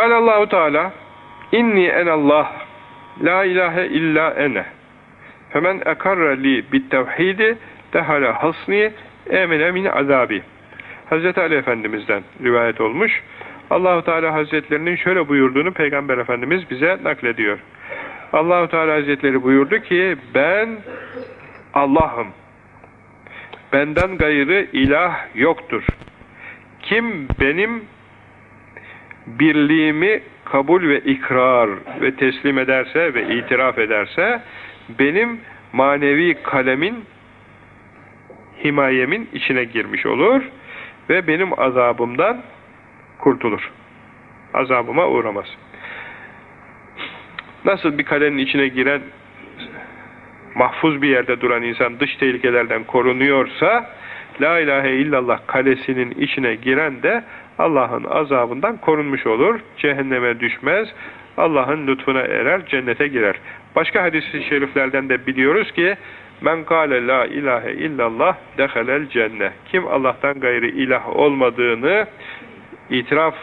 Allahu Teala inni enallah la ilahe illa ene femen ekarre li bit tevhidi dehale hasni emine min azabi Hazreti Ali Efendimiz'den rivayet olmuş. Allahu Teala Hazretlerinin şöyle buyurduğunu Peygamber Efendimiz bize naklediyor. Allahu Teala Hazretleri buyurdu ki ben Allah'ım. Benden gayrı ilah yoktur. Kim benim birliğimi kabul ve ikrar ve teslim ederse ve itiraf ederse benim manevi kalemin himayemin içine girmiş olur ve benim azabımdan kurtulur. Azabıma uğramaz. Nasıl bir kalenin içine giren mahfuz bir yerde duran insan dış tehlikelerden korunuyorsa La ilahe illallah kalesinin içine giren de Allah'ın azabından korunmuş olur. Cehenneme düşmez. Allah'ın lütfuna erer, cennete girer. Başka hadis-i şeriflerden de biliyoruz ki Men kâle la ilahe illallah dehalel cennet. Kim Allah'tan gayri ilah olmadığını itiraf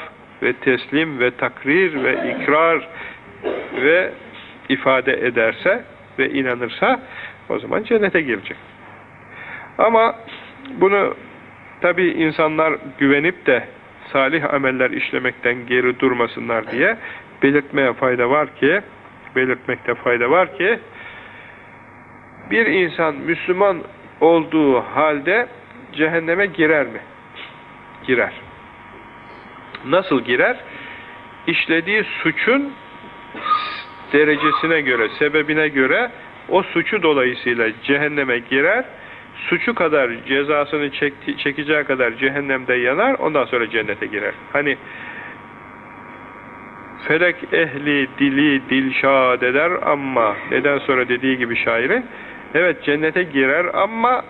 ve teslim ve takrir ve ikrar ve ifade ederse ve inanırsa o zaman cennete girecek. Ama bunu tabi insanlar güvenip de salih ameller işlemekten geri durmasınlar diye belirtmeye fayda var ki belirtmekte fayda var ki bir insan Müslüman olduğu halde cehenneme girer mi? Girer. Nasıl girer? İşlediği suçun derecesine göre, sebebine göre o suçu dolayısıyla cehenneme girer, suçu kadar cezasını çekti, çekeceği kadar cehennemde yanar, ondan sonra cennete girer. Hani felek ehli dili dilşad eder ama neden sonra dediği gibi şairin evet cennete girer ama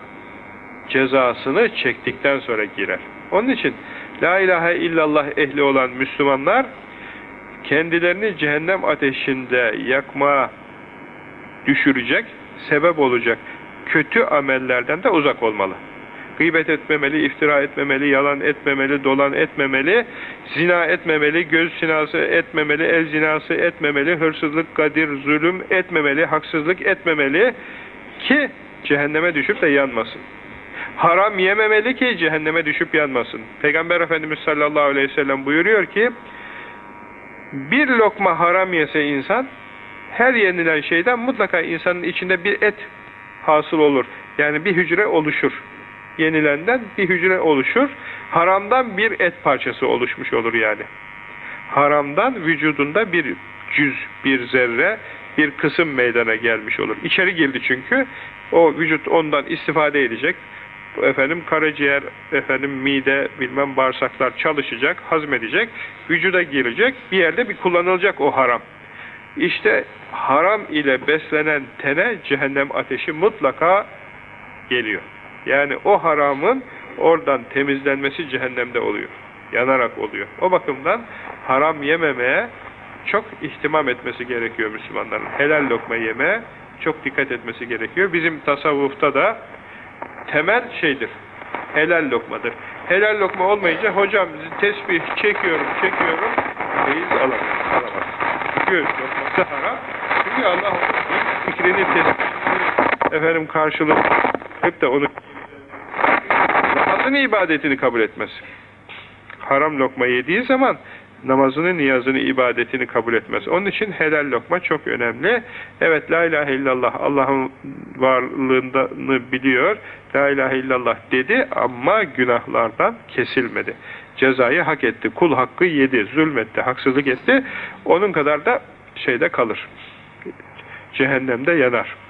cezasını çektikten sonra girer. Onun için La ilahe illallah ehli olan Müslümanlar kendilerini cehennem ateşinde yakma düşürecek, sebep olacak kötü amellerden de uzak olmalı. Gıybet etmemeli, iftira etmemeli, yalan etmemeli, dolan etmemeli, zina etmemeli, göz sinası etmemeli, el zinası etmemeli, hırsızlık, kadir, zulüm etmemeli, haksızlık etmemeli ki cehenneme düşüp de yanmasın. Haram yememeli ki cehenneme düşüp yanmasın. Peygamber Efendimiz sallallahu aleyhi ve sellem buyuruyor ki bir lokma haram yese insan her yenilen şeyden mutlaka insanın içinde bir et hasıl olur. Yani bir hücre oluşur. Yenilenden bir hücre oluşur. Haramdan bir et parçası oluşmuş olur yani. Haramdan vücudunda bir cüz, bir zerre, bir kısım meydana gelmiş olur. İçeri girdi çünkü. O vücut ondan istifade edecek. Efendim karaciğer, efendim mide, bilmem bağırsaklar çalışacak, hazmedecek, vücuda girecek, bir yerde bir kullanılacak o haram. İşte haram ile beslenen tene cehennem ateşi mutlaka geliyor. Yani o haramın oradan temizlenmesi cehennemde oluyor. Yanarak oluyor. O bakımdan haram yememeye çok ihtimam etmesi gerekiyor Müslümanların. Helal lokma yeme çok dikkat etmesi gerekiyor. Bizim tasavvufta da temel şeydir. Helal lokmadır. Helal lokma olmayınca hocam tesbih çekiyorum, çekiyorum. Reis alamaz. alamaz. Çünkü lokması haram. Çünkü Allah fikrini tesbih efendim karşılık hep de onu namazını ibadetini kabul etmez. Haram lokma yediği zaman namazını, niyazını, ibadetini kabul etmez. Onun için helal lokma çok önemli. Evet, la ilahe illallah Allah'ın varlığını biliyor. La ilahe illallah dedi ama günahlardan kesilmedi. Cezayı hak etti. Kul hakkı yedi, zulmetti, haksızlık etti. Onun kadar da şeyde kalır. Cehennemde yanar.